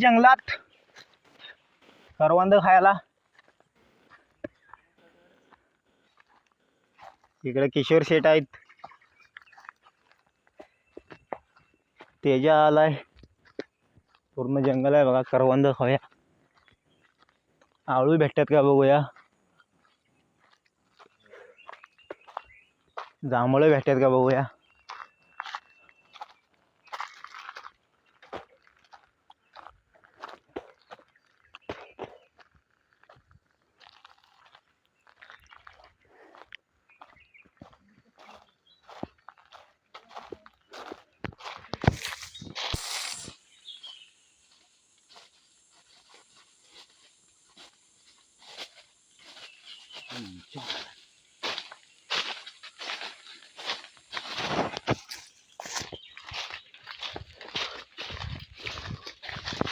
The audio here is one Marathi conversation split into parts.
जंगलात. करवंद खायला. इकडे किशोर शेठ आहेत. तेजा आलाय. पूर्ण जंगल आहे बघा करवंद खाऊया. आळू भेटतात का बघूया. जांभळं भेटतात का बघूया.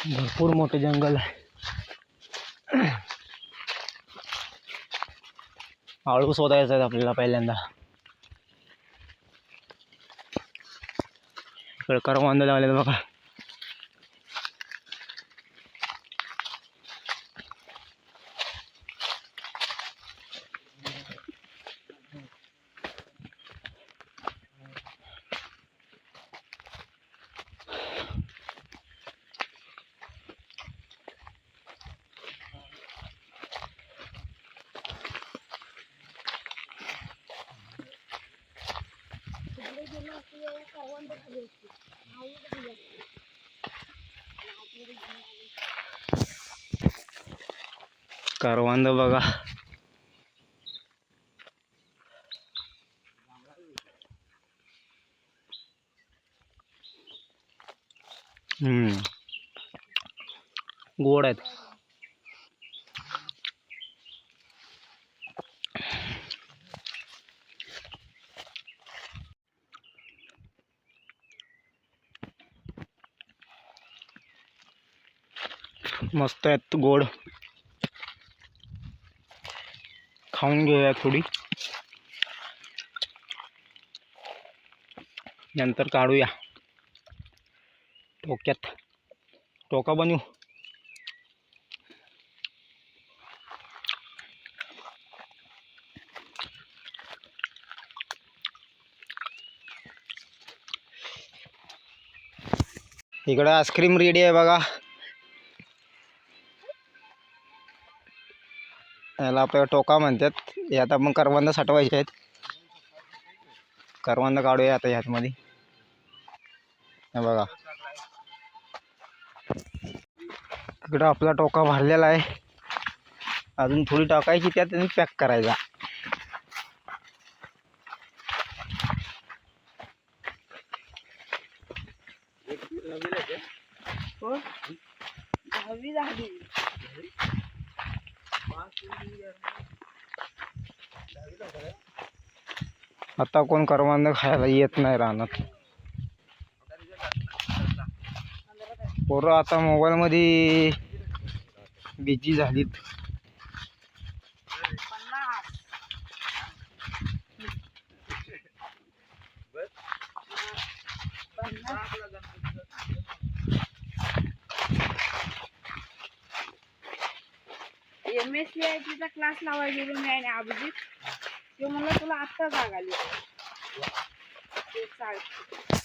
भरपूर मोठं जंगल आहे. आळू शोधायचा आहे आपल्याला पहिल्यांदा. इकडे करवंद लावलेलं बघा. करवंद बघा. हम्म. गोड आहेत. मस्त आहेत गोड. खाऊन घेऊया थोडी. नंतर काढूया. टोक्यात टोका बनवू. इकडं आईस्क्रीम रेडी आहे बघा. याला आपल्याला टोका म्हणतात. हे आता आपण करवंद साठवायचे आहेत. करवंद काढूया आता ह्यातमध्ये हे बघा. इकडं आपला टोका भरलेला आहे. अजून थोडी टाकायची त्यात आणि पॅक करायचा. हो. दहावी आता कोण करवंद खायला येत नाही रानात. पोरं आता मोबाईलमध्ये बिझी झालीत. एम एस सी आय टीचा क्लास लावायला गेलो मी आणि अभिजित. तो म्हणला तुला आत्ता जाग आली. चालते